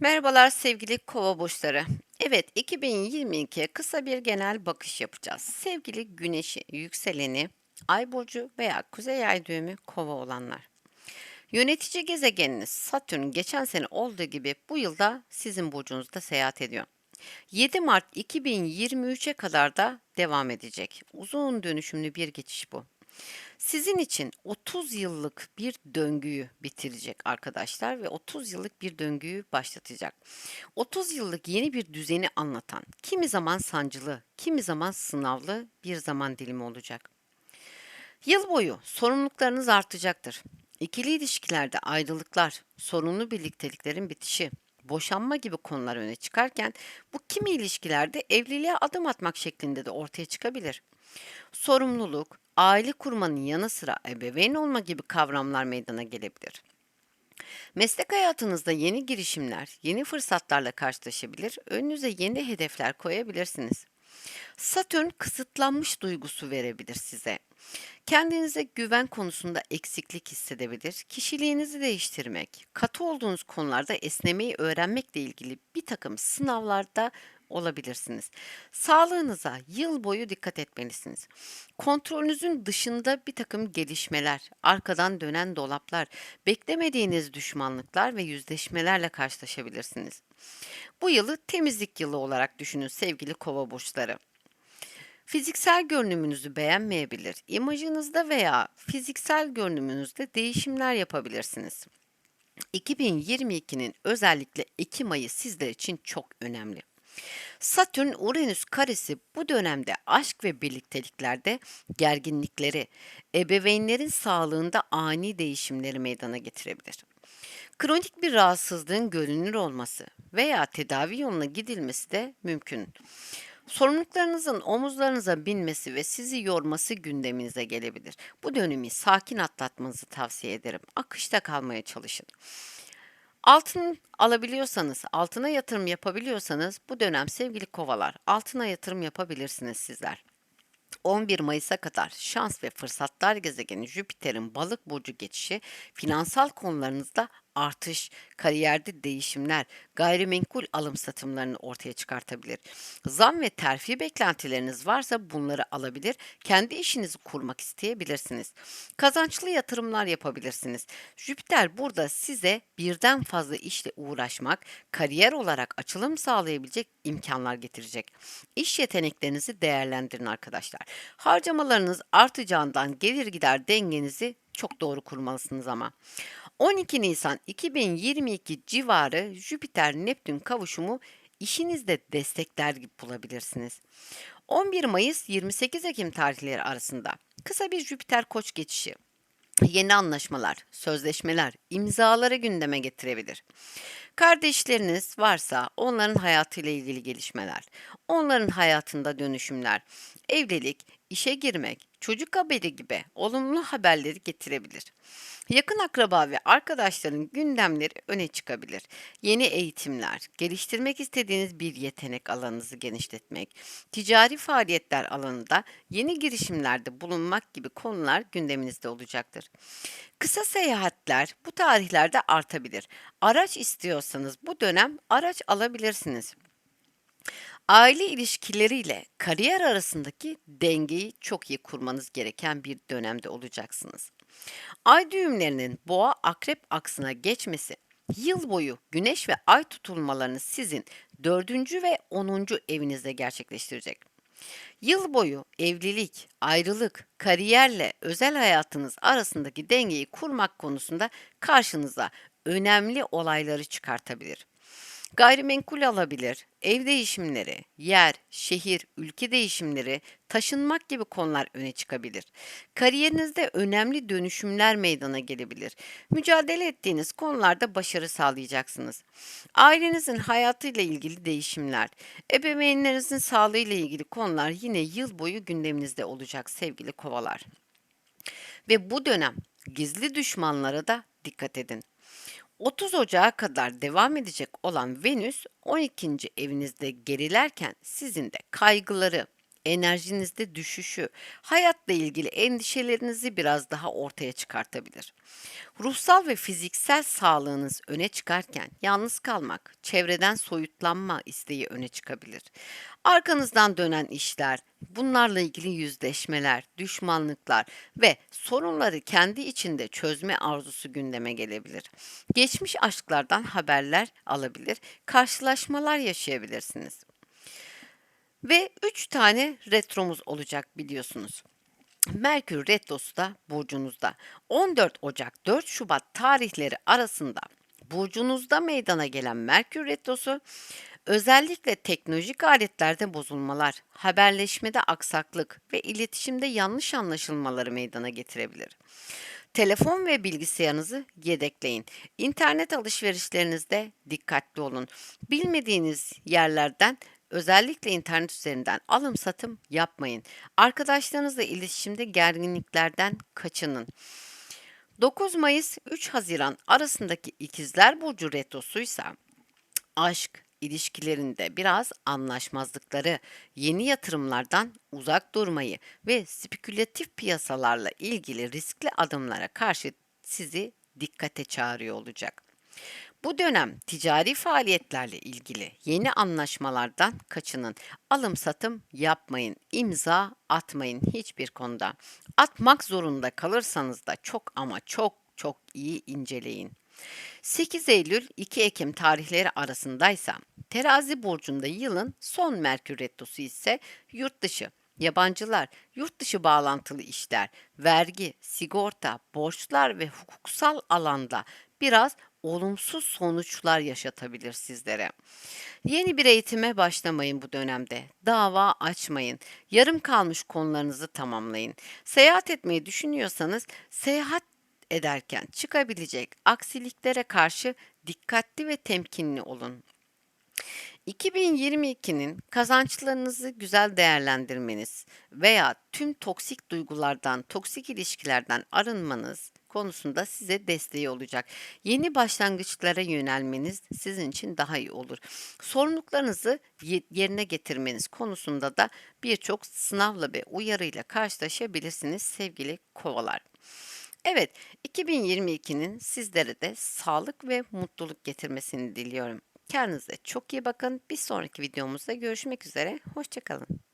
Merhabalar sevgili kova burçları. Evet, 2022'ye kısa bir genel bakış yapacağız. Sevgili güneşi, yükseleni, ay burcu veya kuzey ay düğümü kova olanlar. Yönetici gezegeniniz Satürn geçen sene olduğu gibi bu yılda sizin burcunuzda seyahat ediyor. 7 Mart 2023'e kadar da devam edecek. Uzun dönüşümlü bir geçiş bu. Sizin için 30 yıllık bir döngüyü bitirecek arkadaşlar ve 30 yıllık bir döngüyü başlatacak. 30 yıllık yeni bir düzeni anlatan, kimi zaman sancılı, kimi zaman sınavlı bir zaman dilimi olacak. Yıl boyu sorumluluklarınız artacaktır. İkili ilişkilerde ayrılıklar, sorunlu birlikteliklerin bitişi, boşanma gibi konular öne çıkarken bu kimi ilişkilerde evliliğe adım atmak şeklinde de ortaya çıkabilir. Sorumluluk, aile kurmanın yanı sıra ebeveyn olma gibi kavramlar meydana gelebilir. Meslek hayatınızda yeni girişimler, yeni fırsatlarla karşılaşabilir, önünüze yeni hedefler koyabilirsiniz. Satürn kısıtlanmış duygusu verebilir size. Kendinize güven konusunda eksiklik hissedebilir, kişiliğinizi değiştirmek, katı olduğunuz konularda esnemeyi öğrenmekle ilgili bir takım sınavlarda olabilirsiniz. Sağlığınıza yıl boyu dikkat etmelisiniz. Kontrolünüzün dışında bir takım gelişmeler, arkadan dönen dolaplar, beklemediğiniz düşmanlıklar ve yüzleşmelerle karşılaşabilirsiniz. Bu yılı temizlik yılı olarak düşünün sevgili kova burçları. Fiziksel görünümünüzü beğenmeyebilir, imajınızda veya fiziksel görünümünüzde değişimler yapabilirsiniz. 2022'nin özellikle Ekim ayı sizler için çok önemli. Satürn-Uranüs karesi bu dönemde aşk ve birlikteliklerde gerginlikleri, ebeveynlerin sağlığında ani değişimleri meydana getirebilir. Kronik bir rahatsızlığın görünür olması veya tedavi yoluna gidilmesi de mümkün. Sorumluluklarınızın omuzlarınıza binmesi ve sizi yorması gündeminize gelebilir. Bu dönemi sakin atlatmanızı tavsiye ederim. Akışta kalmaya çalışın. Altın alabiliyorsanız, altına yatırım yapabiliyorsanız bu dönem sevgili kovalar altına yatırım yapabilirsiniz sizler. 11 Mayıs'a kadar şans ve fırsatlar gezegeni Jüpiter'in balık burcu geçişi finansal konularınızda artış, kariyerde değişimler, gayrimenkul alım satımlarını ortaya çıkartabilir. Zam ve terfi beklentileriniz varsa bunları alabilir, kendi işinizi kurmak isteyebilirsiniz. Kazançlı yatırımlar yapabilirsiniz. Jüpiter burada size birden fazla işle uğraşmak, kariyer olarak açılım sağlayabilecek imkanlar getirecek. İş yeteneklerinizi değerlendirin arkadaşlar. Harcamalarınız artacağından gelir gider dengenizi çok doğru kurmalısınız ama. 12 Nisan 2022 civarı Jüpiter-Neptün kavuşumu işinizde destekler gibi bulabilirsiniz. 11 Mayıs 28 Ekim tarihleri arasında kısa bir Jüpiter Koç geçişi yeni anlaşmalar, sözleşmeler, imzaları gündeme getirebilir. Kardeşleriniz varsa onların hayatıyla ilgili gelişmeler, onların hayatında dönüşümler, evlilik, işe girmek, çocuk haberi gibi olumlu haberleri getirebilir. Yakın akraba ve arkadaşların gündemleri öne çıkabilir. Yeni eğitimler, geliştirmek istediğiniz bir yetenek alanınızı genişletmek, ticari faaliyetler alanında yeni girişimlerde bulunmak gibi konular gündeminizde olacaktır. Kısa seyahatler bu tarihlerde artabilir. Araç istiyorsanız bu dönem araç alabilirsiniz. Aile ilişkileriyle kariyer arasındaki dengeyi çok iyi kurmanız gereken bir dönemde olacaksınız. Ay düğümlerinin boğa akrep aksına geçmesi yıl boyu güneş ve ay tutulmalarını sizin dördüncü ve onuncu evinizde gerçekleştirecek. Yıl boyu evlilik, ayrılık, kariyerle özel hayatınız arasındaki dengeyi kurmak konusunda karşınıza önemli olayları çıkartabilir. Gayrimenkul alabilir, ev değişimleri, yer, şehir, ülke değişimleri, taşınmak gibi konular öne çıkabilir. Kariyerinizde önemli dönüşümler meydana gelebilir. Mücadele ettiğiniz konularda başarı sağlayacaksınız. Ailenizin hayatıyla ilgili değişimler, ebeveynlerinizin sağlığıyla ilgili konular yine yıl boyu gündeminizde olacak sevgili kovalar. Ve bu dönem gizli düşmanlara da dikkat edin. 30 Ocağı kadar devam edecek olan Venüs 12. evinizde gerilerken sizin de kaygıları, enerjinizde düşüşü, hayatla ilgili endişelerinizi biraz daha ortaya çıkartabilir. Ruhsal ve fiziksel sağlığınız öne çıkarken yalnız kalmak, çevreden soyutlanma isteği öne çıkabilir. Arkanızdan dönen işler, bunlarla ilgili yüzleşmeler, düşmanlıklar ve sorunları kendi içinde çözme arzusu gündeme gelebilir. Geçmiş aşklardan haberler alabilir, karşılaşmalar yaşayabilirsiniz. Ve 3 tane retromuz olacak biliyorsunuz. Merkür Retrosu da burcunuzda. 14 Ocak 4 Şubat tarihleri arasında burcunuzda meydana gelen Merkür Retrosu özellikle teknolojik aletlerde bozulmalar, haberleşmede aksaklık ve iletişimde yanlış anlaşılmaları meydana getirebilir. Telefon ve bilgisayarınızı yedekleyin. İnternet alışverişlerinizde dikkatli olun. Bilmediğiniz yerlerden özellikle internet üzerinden alım satım yapmayın. Arkadaşlarınızla iletişimde gerginliklerden kaçının. 9 Mayıs 3 Haziran arasındaki İkizler Burcu retrosuysa aşk, ilişkilerinde biraz anlaşmazlıkları, yeni yatırımlardan uzak durmayı ve spekülatif piyasalarla ilgili riskli adımlara karşı sizi dikkate çağırıyor olacak. Bu dönem ticari faaliyetlerle ilgili yeni anlaşmalardan kaçının. Alım satım yapmayın, imza atmayın hiçbir konuda. Atmak zorunda kalırsanız da çok ama çok çok iyi inceleyin. 8 Eylül 2 Ekim tarihleri arasındaysa Terazi burcunda yılın son Merkür retrosu ise yurt dışı, yabancılar, yurt dışı bağlantılı işler, vergi, sigorta, borçlar ve hukuksal alanda biraz olumsuz sonuçlar yaşatabilir sizlere. Yeni bir eğitime başlamayın bu dönemde. Dava açmayın. Yarım kalmış konularınızı tamamlayın. Seyahat etmeyi düşünüyorsanız seyahat ederken çıkabilecek aksiliklere karşı dikkatli ve temkinli olun. 2022'nin kazançlarınızı güzel değerlendirmeniz veya tüm toksik duygulardan, toksik ilişkilerden arınmanız konusunda size desteği olacak. Yeni başlangıçlara yönelmeniz sizin için daha iyi olur. Sorumluluklarınızı yerine getirmeniz konusunda da birçok sınavla ve uyarıyla karşılaşabilirsiniz sevgili kovalar. Evet, 2022'nin sizlere de sağlık ve mutluluk getirmesini diliyorum. Kendinize çok iyi bakın. Bir sonraki videomuzda görüşmek üzere. Hoşçakalın.